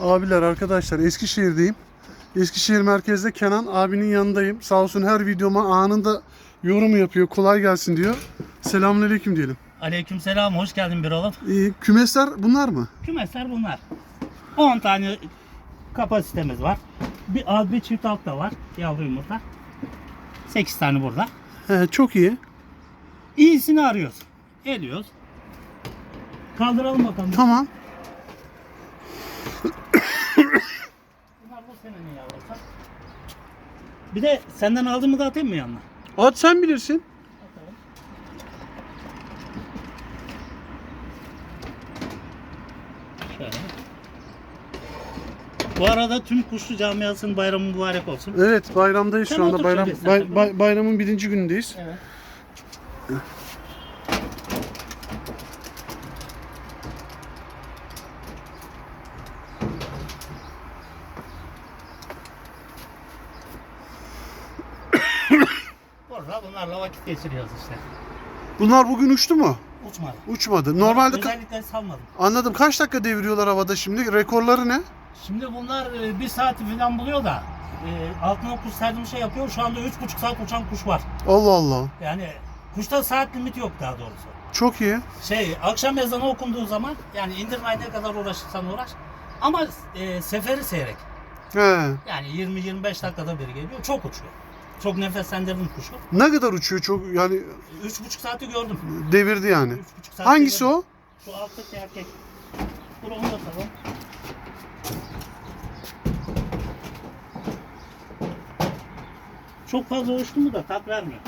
Abiler arkadaşlar Eskişehir'deyim. Eskişehir merkezde Kenan abinin yanındayım. Sağ olsun her videoma anında yorum yapıyor. Kolay gelsin diyor. Selamünaleyküm diyelim. Aleykümselam, hoş geldin bir oğlum. Ee, kümesler bunlar mı? Kümesler bunlar. 10 tane kapasitemiz var. Bir alt bir çift alt da var. Yavru yumurta. 8 tane burada. He, çok iyi. İyisini arıyoruz. Eliyoruz. Kaldıralım bakalım. Tamam. Bunlar bu senenin yavrusu. Bir de senden aldığımı da atayım mı yanına? At sen bilirsin. Atalım. Şöyle. Bu arada tüm kuşlu camiasının bayramı mübarek olsun. Evet bayramdayız Sen şu anda. otur Bayram şöyle bay- bay- bayramın birinci günündeyiz. Evet. Burada bunlarla vakit geçiriyoruz işte. Bunlar bugün uçtu mu? Uçmadı. Uçmadı. Normalde ka- Özellikle salmadım. anladım. Kaç dakika deviriyorlar havada şimdi? Rekorları ne? Şimdi bunlar e, bir saati falan buluyor da e, altına kuş serdim şey yapıyor. Şu anda üç buçuk saat uçan kuş var. Allah Allah. Yani kuşta saat limiti yok daha doğrusu. Çok iyi. Şey akşam ezanı okunduğu zaman yani indirmeye ne kadar uğraşırsan uğraş. Ama e, seferi seyrek. He. Yani 20-25 dakikada bir geliyor. Çok uçuyor. Çok nefeslendirdim kuşu. Ne kadar uçuyor çok yani Üç buçuk saati gördüm. devirdi yani. Üç buçuk saat Hangisi gördüm. o? Şu alttaki erkek. Dur onu da atalım. Çok fazla uçtu mu da tat vermiyor.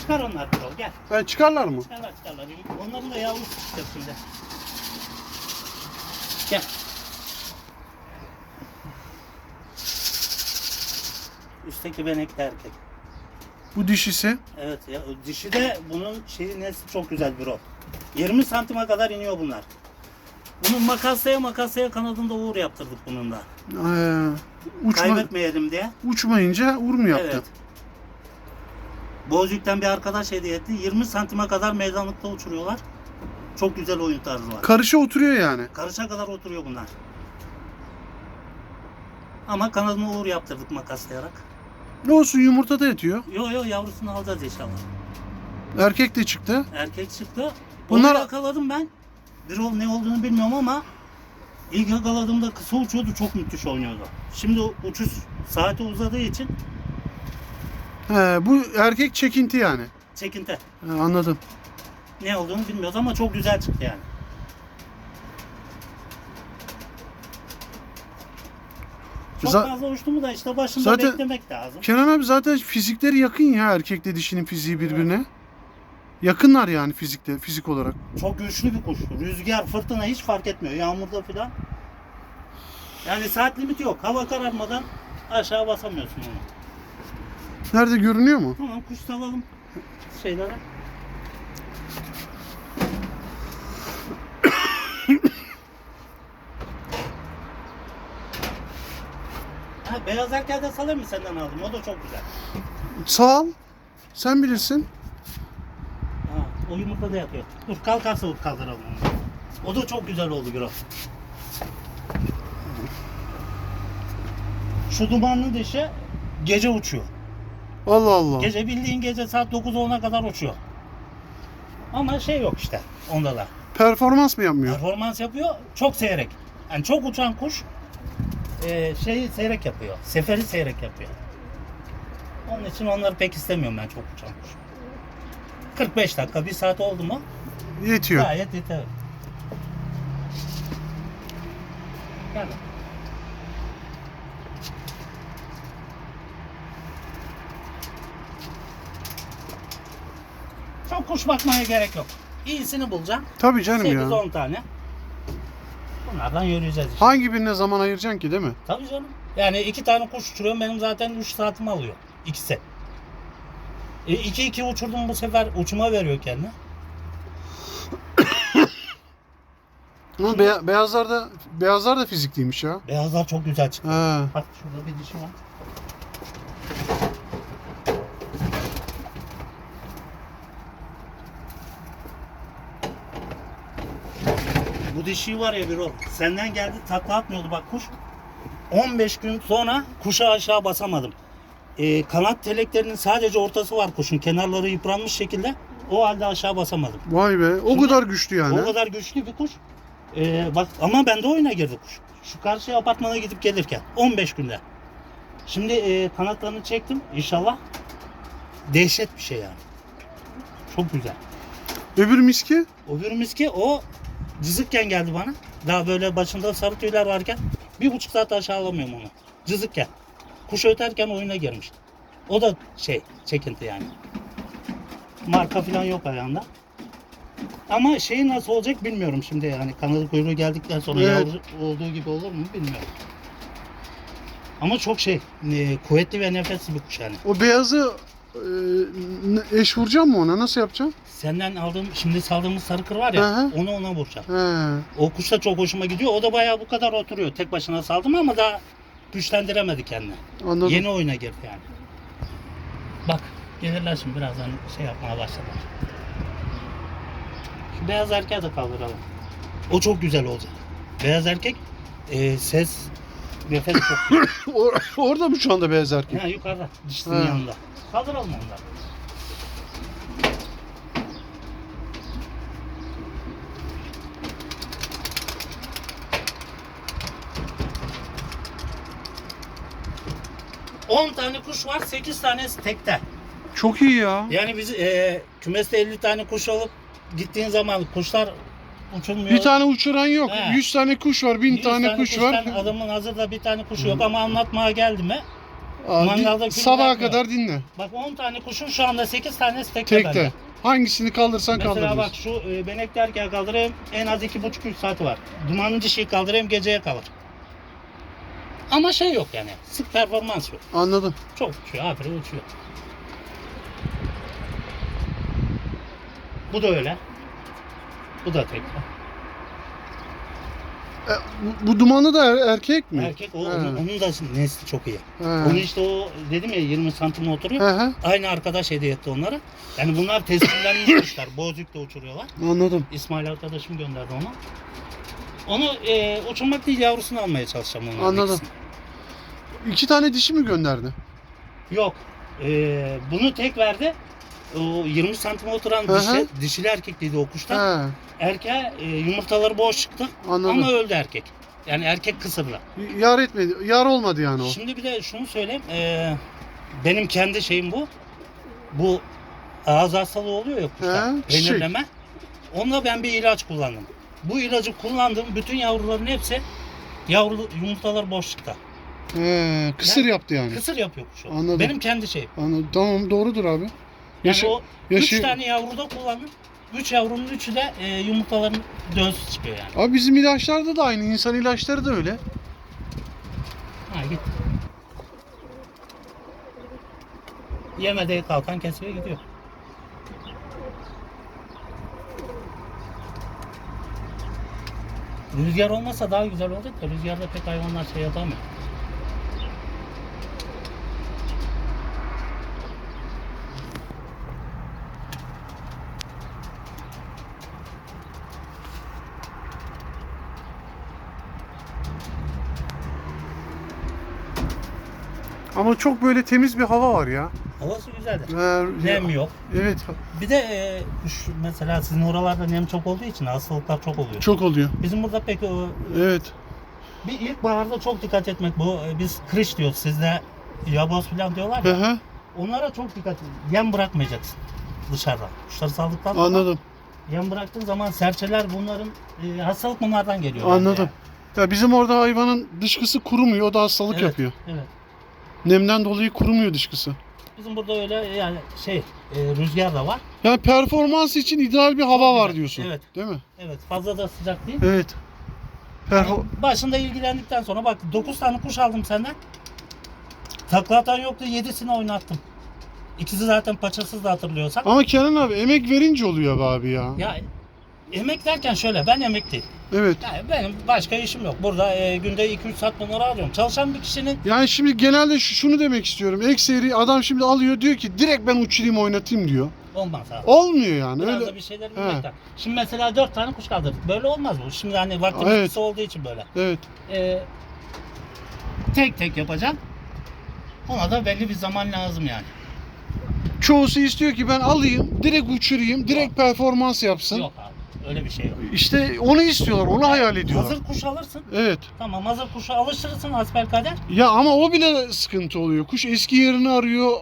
Çıkar onlar ol gel. Ben çıkarlar mı? Çıkarlar çıkarlar. Onların da yavrusu çıkacak şimdi. Gel. Üstteki benekli erkek. Bu dişisi. Evet ya dişi de bunun şeyi nesli çok güzel bir o. 20 santime kadar iniyor bunlar. Bunun makaslaya makaslaya kanadında uğur yaptırdık bunun da. Ee, uçma, Kaybetmeyelim diye. uçmayınca vur mu yaptı? Evet. Bozük'ten bir arkadaş hediye etti. 20 santime kadar meydanlıkta uçuruyorlar. Çok güzel oyun tarzı var. Karışa oturuyor yani. Karışa kadar oturuyor bunlar. Ama kanadına uğur yaptırdık makaslayarak. Ne olsun yumurta da yatıyor. Yo yo yavrusunu alacağız inşallah. Erkek de çıktı. Erkek çıktı. Bunlar- Bunları yakaladım ben. Bir ol ne olduğunu bilmiyorum ama ilk yakaladığımda kısa uçuyordu çok müthiş oynuyordu. Şimdi uçuş saati uzadığı için He, bu erkek çekinti yani. çekinti. He, anladım. Ne olduğunu bilmiyoruz ama çok güzel çıktı yani. Çok Za- fazla uçtu mu da işte başında Zaten- beklemek lazım. Kenan abi zaten fizikleri yakın ya erkekle dişinin fiziği birbirine. Yakınlar yani fizikte, fizik olarak. Çok güçlü bir kuş. Rüzgar, fırtına hiç fark etmiyor. Yağmurda filan. Yani saat limiti yok. Hava kararmadan aşağı basamıyorsun onu. Nerede görünüyor mu? Tamam kuş salalım şeylere. Beyaz erkeğe de salayım mı senden aldım? O da çok güzel. Sağ ol. Sen bilirsin. Ha, o yumurta da yatıyor. Dur kalkarsa dur kaldıralım onu. O da çok güzel oldu Gürol. Şu dumanlı dişi gece uçuyor. Allah Allah. Gece bildiğin gece saat 9-10'a kadar uçuyor. Ama şey yok işte onda da. Performans mı yapmıyor? Performans yapıyor çok seyrek. Yani çok uçan kuş e, şeyi seyrek yapıyor. Seferi seyrek yapıyor. Onun için onları pek istemiyorum ben çok uçan kuş. 45 dakika, bir saat oldu mu Yetiyor. gayet yeter. Gel. Çok kuş bakmaya gerek yok. İyisini bulacağım. Tabii canım ya. 8-10 tane. Bunlardan yürüyeceğiz işte. Hangi birine zaman ayıracaksın ki değil mi? Tabii canım. Yani iki tane kuş uçuruyorum benim zaten 3 saatimi alıyor. İkisi. E, iki iki uçurdum bu sefer uçuma veriyor kendini. Ama beya- beyazlar da beyazlar da fizikliymiş ya. Beyazlar çok güzel çıktı. He. Bak şurada bir dişi var. Bu dişi var ya bir o. Senden geldi takla atmıyordu bak kuş. 15 gün sonra kuşa aşağı basamadım. Ee, kanat teleklerinin sadece ortası var kuşun. Kenarları yıpranmış şekilde. O halde aşağı basamadım. Vay be. O Şimdi- kadar güçlü yani. O kadar güçlü bir kuş. Ee, bak ama bende oyuna girdi kuş. Şu karşı apartmana gidip gelirken 15 günde. Şimdi e, kanatlarını çektim inşallah. Dehşet bir şey yani. Çok güzel. Öbür miski? O birimiz ki o cızıkken geldi bana. Daha böyle başında sarı tüyler varken bir buçuk saat aşağı alamıyorum onu. Cızıkken. Kuş öterken oyuna girmiş. O da şey çekinti yani. Marka falan yok ayağında. Ama şey nasıl olacak bilmiyorum şimdi yani kanadı kuyruğu geldikten sonra Evet. yavru olduğu gibi olur mu bilmiyorum. Ama çok şey e, kuvvetli ve nefesli bir kuş yani. O beyazı e, ne- eş vuracağım mı ona? Nasıl yapacağım? Senden aldığım şimdi saldığımız sarı kır var ya hı. onu ona vuracağım. He. O kuş da çok hoşuma gidiyor. O da bayağı bu kadar oturuyor. Tek başına saldım ama daha güçlendiremedi kendini. Anladım. Yeni oyuna girdi yani. Bak gelirler şimdi birazdan şey yapmaya başladılar. Şu beyaz erkeği de kaldıralım. O çok güzel olacak. Beyaz erkek e, ses nefes çok. Or- orada mı şu anda beyaz erkek? ha, yukarıda dişinin yanında. Kaldıralım onu da. On tane kuş var, 8 tanesi tekte. Çok iyi ya. Yani biz e, kümeste 50 tane kuş alıp gittiğin zaman kuşlar uçurmuyor. Bir tane uçuran yok. He. 100 tane kuş var, 1000 100 tane, kuş var. Adamın hazırda bir tane kuşu yok ama anlatmaya geldi mi? Aa, mangalda di- kül Sabaha kadar dinle. Bak 10 tane kuşun şu anda 8 tanesi tekte bende. Tekte. Hangisini kaldırsan Mesela kaldırırsın. bak şu e, benekli erkeği kaldırayım en az 2,5-3 saati var. Dumanlı dişiyi kaldırayım geceye kalır. Ama şey yok yani sık performans yok. Anladım. Çok uçuyor habire uçuyor. Bu da öyle. Bu da tekte. E, bu, bu dumanlı da er- erkek mi? Erkek o, He. onun, onun da nesli çok iyi. He. Onu işte o dedim ya 20 santim oturuyor. He, Aynı arkadaş hediye etti onlara. Yani bunlar teslimlenmiş kuşlar. Bozük'te uçuruyorlar. Anladım. İsmail arkadaşım gönderdi onu. Onu e, uçurmak değil yavrusunu almaya çalışacağım onların Anladım. ikisini. İki tane dişi mi gönderdi? Yok. E, bunu tek verdi. O 20 santim oturan Hı hı. dişi, dişili erkekliydi o kuştan. He. Erkeğe e, yumurtaları boş çıktı Anladım. ama öldü erkek. Yani erkek kısırlı. Yar etmedi. Yar olmadı yani o. Şimdi bir de şunu söyleyeyim. eee, benim kendi şeyim bu. Bu ağız hastalığı oluyor ya kuşlar. He, Peynirleme. Onunla ben bir ilaç kullandım. Bu ilacı kullandığım bütün yavruların hepsi yavru yumurtalar boş çıktı. He, kısır Ya- yaptı yani. Kısır yapıyor kuş o. Anladım. Benim kendi şeyim. Anladım. Tamam doğrudur abi. Yani Yaşı, o yaşı- üç tane yavruda kullandım. Üç yavrunun üçü de eee, yumurtaların dönsüz çıkıyor yani. Abi bizim ilaçlarda da aynı. İnsan ilaçları da öyle. Ha git. Yemediği kalkan kesiyor gidiyor. Rüzgar olmasa daha güzel olacak da rüzgarda pek hayvanlar şey yapamıyor. Ama çok böyle temiz bir hava var ya. Havası güzeldir. Ee, Nem yok. Evet. Bir de e, şu, mesela sizin oralarda nem çok olduğu için hastalıklar çok oluyor. Çok oluyor. Bizim burada pek o Evet. bir ilkbaharda çok dikkat etmek bu. e, Biz kırış diyoruz. Sizde yaboz falan diyorlar Hı ya. hı. Onlara çok dikkat edin. Yem bırakmayacaksın dışarıda. Kuşları saldıktan sonra Anladım. yem bıraktığın zaman serçeler bunların e, hastalık bunlardan geliyor. Anladım. yani. Ya bizim orada hayvanın dışkısı kurumuyor. O da hastalık Evet. yapıyor. Evet. Nemden dolayı kurumuyor dışkısı. Bizim burada öyle yani şey e, rüzgar da var. Yani performans için ideal bir hava var diyorsun. Evet. Değil mi? Evet fazla da sıcak değil. Evet. Perfor başında ilgilendikten sonra bak 9 tane kuş aldım senden. Takla atan yoktu 7'sini oynattım. İkisi zaten paçasız da hatırlıyorsan. Ama Kenan abi emek verince oluyor be abi ya. Ya emek derken şöyle ben emekliyim. Evet. Yani benim başka işim yok. Burada e, günde 2-3 saat bunları alıyorum. Çalışan bir kişinin Yani şimdi genelde şu- şunu demek istiyorum. Ekseri adam şimdi alıyor diyor ki direkt ben uçurayım oynatayım diyor. Olmaz abi. Olmuyor yani. Biraz Öyle. da bir şeyler He. Şimdi mesela dört tane kuş kaldırdık. Böyle olmaz bu. Şimdi hani vaktimiz Evet. kısa olduğu için böyle. Evet. Ee, tek tek yapacağım. Ona da belli bir zaman lazım yani. Çoğusu istiyor ki ben alayım, direkt uçurayım, direkt performans yapsın. Yok abi. Öyle bir şey yok. İşte onu istiyorlar, onu hayal ediyorlar. Hazır kuş alırsın. Evet. Tamam hazır kuşu alıştırırsın hasbelkader. Ya ama o bile sıkıntı oluyor. Kuş eski yerini arıyor.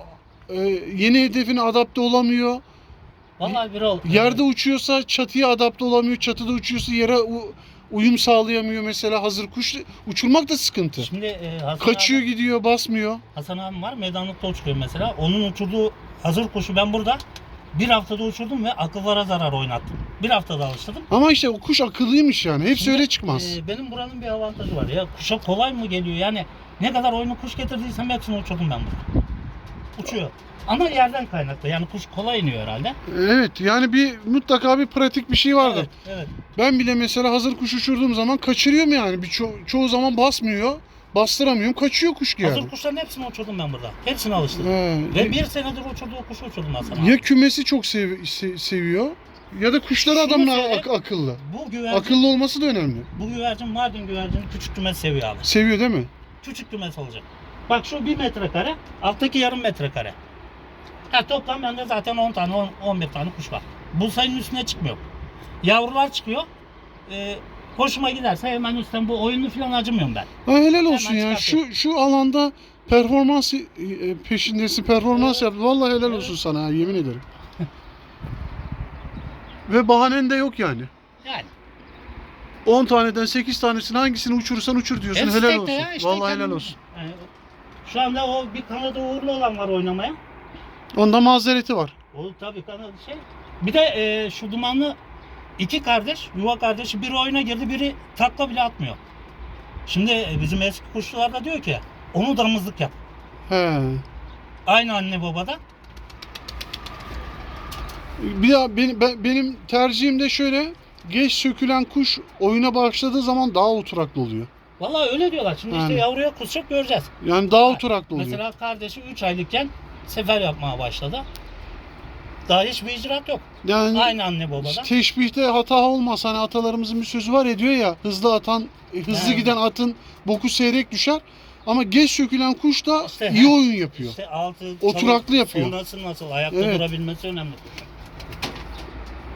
e, yeni hedefine adapte olamıyor. Vallahi bir ol. Yerde uçuyorsa çatıya adapte olamıyor. Çatıda uçuyorsa yere uyum sağlayamıyor mesela. Hazır kuş uçurmak da sıkıntı. Şimdi e, Hasan, Kaçıyor abi, gidiyor, basmıyor. Hasan abim var meydanlıkta uçuruyor mesela. Onun uçurduğu hazır kuşu ben burada bir haftada uçurdum ve akıllara zarar oynattım. Bir haftada alıştırdım. Ama işte o kuş akıllıymış yani. Hepsi Şimdi, öyle çıkmaz. e, benim buranın bir avantajı var ya. Kuşa kolay mı geliyor? Yani ne kadar oyunu kuş getirdiysem hepsini uçurdum ben burada. Uçuyor. Ama yerden kaynaklı. Yani kuş kolay iniyor herhalde. Evet yani bir mutlaka bir pratik bir şey vardır. Evet, evet. Ben bile mesela hazır kuş uçurduğum zaman kaçırıyorum yani. Bir ço- çoğu zaman basmıyor. Bastıramıyorum. Kaçıyor kuş yani. Hazır kuşların hepsini uçurdum ben burada. Hepsini alıştırdım. He. Ve bir senedir uçurduğu kuşu uçurdum Hasan abi. Ya kümesi çok sev- se- seviyor ya da Şunu adamın söyle. ak- akıllı. Bu güvercin, Akıllı olması da önemli. bu güvercin Mardin güvercini küçük kümes seviyor abi. Seviyor değil mi? Küçük kümes olacak. Bak şu bir metrekare, alttaki yarım metrekare. Ha, toplam bende zaten 10 tane, 10, 11 tane kuş var. Bu sayının üstüne çıkmıyor. Yavrular çıkıyor. Ee, hoşuma giderse hemen üstten bu oyunu falan acımıyorum ben. Ha, helal olsun Hemen ya. Şu şu alanda performans e, peşindesin. Performans Evet. yap. Vallahi helal olsun sana ha, yemin ederim. Ve bahanen de yok yani. Yani. 10 taneden 8 tanesini hangisini uçurursan uçur diyorsun. Hepsi helal olsun. ya, işte Vallahi helal kendim- olsun. Yani şu anda o bir kanadı uğurlu olan var oynamaya. Onda mazereti var. O tabii kanadı şey. Bir de e, şu dumanlı iki kardeş, yuva kardeşi biri oyuna girdi, biri takla bile atmıyor. Şimdi e, bizim eski kuşçular da diyor ki onu damızlık yap. He. Aynı anne babadan. Bir daha benim, ben- benim tercihim de şöyle. Geç sökülen kuş oyuna başladığı zaman daha oturaklı oluyor. Vallahi öyle diyorlar. Şimdi işte Yani. yavruya kusacak göreceğiz. Yani daha Ha, oturaklı oluyor. Mesela kardeşi 3 aylıkken sefer yapmaya başladı. Daha hiçbir icraat yok. yani Aynı anne babadan. teşbihte hata olmaz. Hani atalarımızın bir sözü var ya diyor ya hızlı atan, hızlı Evet. giden atın boku seyrek düşer. Ama geç sökülen kuş da İşte, iyi oyun yapıyor. İşte altı, Oturaklı çalı- yapıyor. Sonrası nasıl, ayakta Evet. durabilmesi önemli.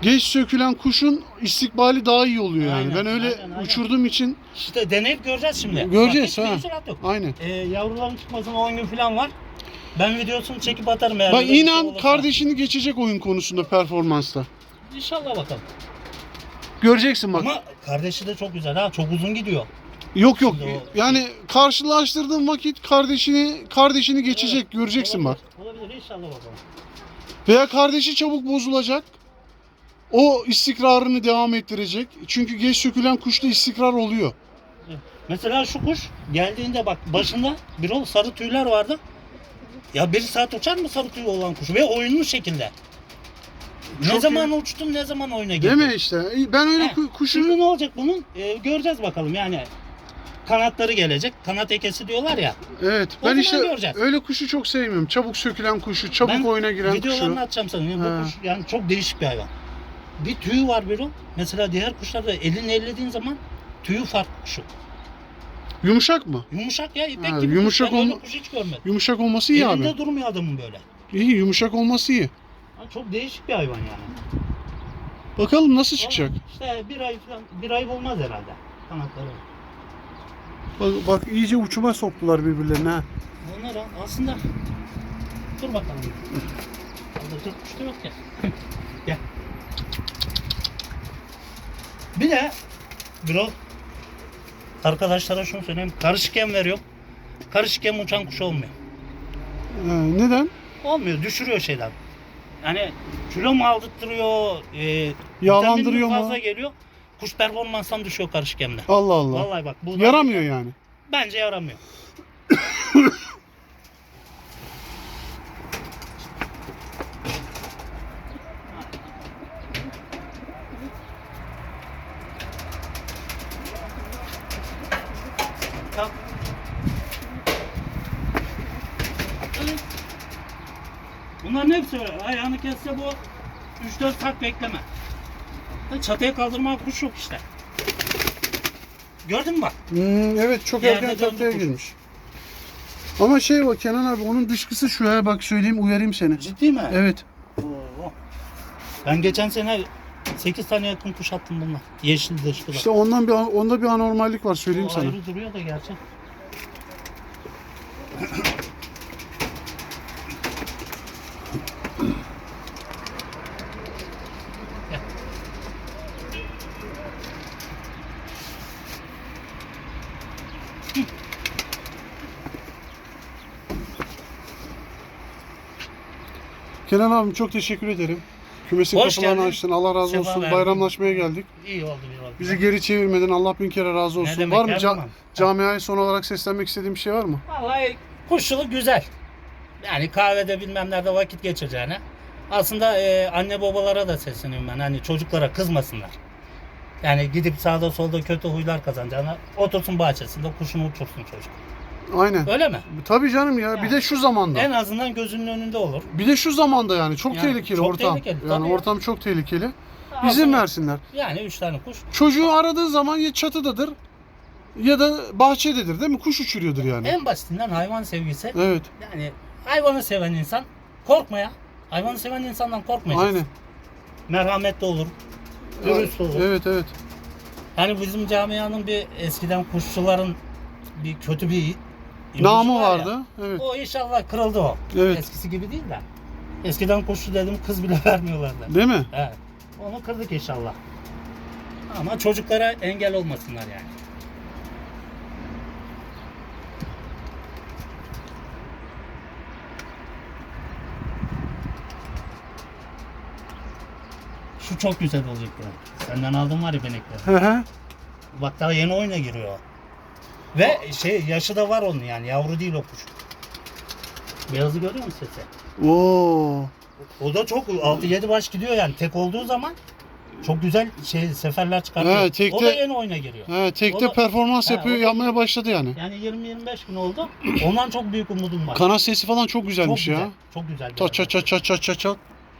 Geç sökülen kuşun istikbali daha iyi oluyor yani. Aynen, ben öyle aynen, aynen. uçurduğum için İşte deneyip göreceğiz şimdi. Göreceğiz, Bak, ha. icraat yok. aynen. Ee, yavruların çıkmasına 10 gün falan var. Ben videosunu çekip atarım eğer. Bak öyle bir şey inan olursa. kardeşini geçecek oyun konusunda performansta. İnşallah bakalım. Göreceksin bak. Ama kardeşi de çok güzel ha. Çok uzun gidiyor. Yok yok. Şimdi o- Yani karşılaştırdığın vakit kardeşini kardeşini geçecek Evet, göreceksin bak. olabilir, Olabilir inşallah bakalım. Veya kardeşi çabuk bozulacak. O istikrarını devam ettirecek. Çünkü geç sökülen kuşta istikrar oluyor. Mesela şu kuş geldiğinde bak başında bir ol sarı tüyler vardı. Ya bir saat uçar mı sarı tüy olan kuş? Ve oyunlu şekilde. ne Çok zaman uçtum ne zaman oyuna girdim. Değil mi işte? Ben öyle He, ku- Şimdi ne olacak bunun? Ee, göreceğiz bakalım yani. Kanatları gelecek. Kanat ekesi diyorlar ya. evet O ben zaman işte göreceğiz. öyle kuşu çok sevmiyorum. Çabuk sökülen kuşu, çabuk oyuna giren Videolarını kuşu. atacağım sana. Yani Ha. bu kuş yani çok değişik bir hayvan. Bir tüyü var bir o. Mesela diğer kuşlarda elini ellediğin zaman tüyü farklı kuşu. Yumuşak mı? Yumuşak ya ipek Ha, gibi yumuşak kuş. Ben kuş hiç görmedim. Yumuşak olması iyi Elinde abi. durmuyor adamın böyle. İyi yumuşak olması iyi. Ha, Çok değişik bir hayvan yani. Bakalım nasıl çıkacak. Ama İşte bir ay falan, bir ay olmaz herhalde kanatları. Bak, bak iyice uçuma soktular birbirlerine ha. Onlar a- aslında dur bakalım. Orada Türk kuş da yok ya. Gel. Bir de bro arkadaşlara şunu söyleyeyim. Karışık yem veriyorum. Karışık yem uçan kuş olmuyor. Ha, neden? Olmuyor. Düşürüyor şeyden. Yani kilo mu aldırtıyor, e, Yağlandırıyor mu? fazla geliyor. Kuş performanstan düşüyor karışık yemde. Allah Allah. Vallahi bak. Bu Yaramıyor yani. Bence yaramıyor. Bunların hepsi öyle. Ayağını kesse bu 3-4 saat bekleme. Çatıya kaldırma kuş yok işte. Gördün mü bak? Hmm, evet çok Yerde erken döndü tatlıya kuş. girmiş. Ama şey o Kenan abi onun dışkısı şu ya bak söyleyeyim uyarayım seni. Ciddi mi? Evet. Oo. Ben geçen sene 8 tane yakın kuş attım bununla. Yeşil dışkıda. İşte ondan bir onda bir anormallik var söyleyeyim sana. ayrı duruyor da gerçi. Kenan abim çok teşekkür ederim. Kümesin Hoş kapılarını geldin. açtın. Allah razı Sefa olsun. verdin. Bayramlaşmaya geldik. İyi oldu iyi oldu. Bizi geri çevirmedin. Allah bin kere razı olsun. demek, var mı her zaman. camiaya son olarak seslenmek istediğim bir şey var mı? Vallahi kuşçuluk güzel. Yani kahvede bilmem nerede vakit geçireceğine. Aslında e, anne babalara da sesleniyorum ben. Hani çocuklara kızmasınlar. Yani gidip sağda solda kötü huylar kazanacağına otursun bahçesinde kuşunu uçursun çocuk. Aynen. Öyle mi? Tabii canım ya. Bir Yani. de şu zamanda. En azından gözünün önünde olur. Bir de şu zamanda yani çok Yani tehlikeli çok ortam. tehlikeli, yani tabii. ortam çok tehlikeli. İzin Aslında- versinler. Yani üç tane kuş. Çocuğu aradığı zaman ya çatıdadır ya da bahçededir değil mi? Kuş uçuruyordur yani. En basitinden hayvan sevgisi. Evet. Yani hayvanı seven insan korkma ya. Hayvanı seven insandan korkmayacaksın. Aynen. Merhametli olur. Dürüst olur. Evet evet. Hani bizim camianın bir eskiden kuşçuların bir kötü bir imajı Namı var ya. vardı. Evet. O inşallah kırıldı o. Evet. Eskisi gibi değil de. Eskiden kuşçu dedim kız bile vermiyorlardı. Değil mi? Evet. Onu kırdık inşallah. Ama çocuklara engel olmasınlar yani. Şu çok güzel olacak ya. Senden aldım var ya benekleri. Hı hı. Bak daha yeni oyuna giriyor. Ve şey yaşı da var onun yani yavru değil o kuş. Beyazı görüyor musun sesi? Oo. O da çok 6-7 baş gidiyor yani tek olduğu zaman çok güzel şey seferler çıkartıyor. Evet, tekte- O da yeni oyuna giriyor. He, tekte O da- performans He, yapıyor, da- yapmaya başladı yani. Yani 20-25 gün oldu. Ondan çok büyük umudum var. Kanat sesi falan çok çok güzelmiş güzel. ya. Çok güzel. Ta ça ça ça ça ça ça.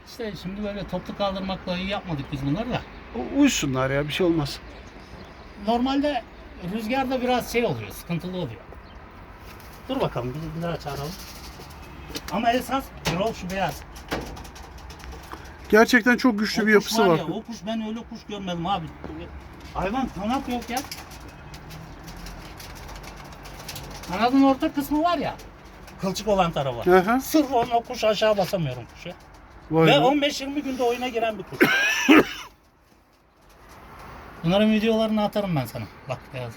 İşte şimdi böyle toplu kaldırmakla iyi yapmadık biz bunları da. Uyusunlar ya bir şey olmaz. Normalde rüzgarda biraz şey oluyor, sıkıntılı oluyor. Dur bakalım bir, daha çağıralım. Ama esas Birol şu beyaz. Gerçekten çok güçlü O bir kuş yapısı var. Ya, o kuş ben öyle kuş görmedim abi. Hayvan kanat yok ya. Kanadın orta kısmı var ya. Kılçık olan tarafı. Hı hı. Sırf onun o kuş aşağı basamıyorum kuşa. Vay Ve be. 15-20 günde oyuna giren bir kuş. Bunların videolarını atarım ben sana. Bak beyaz.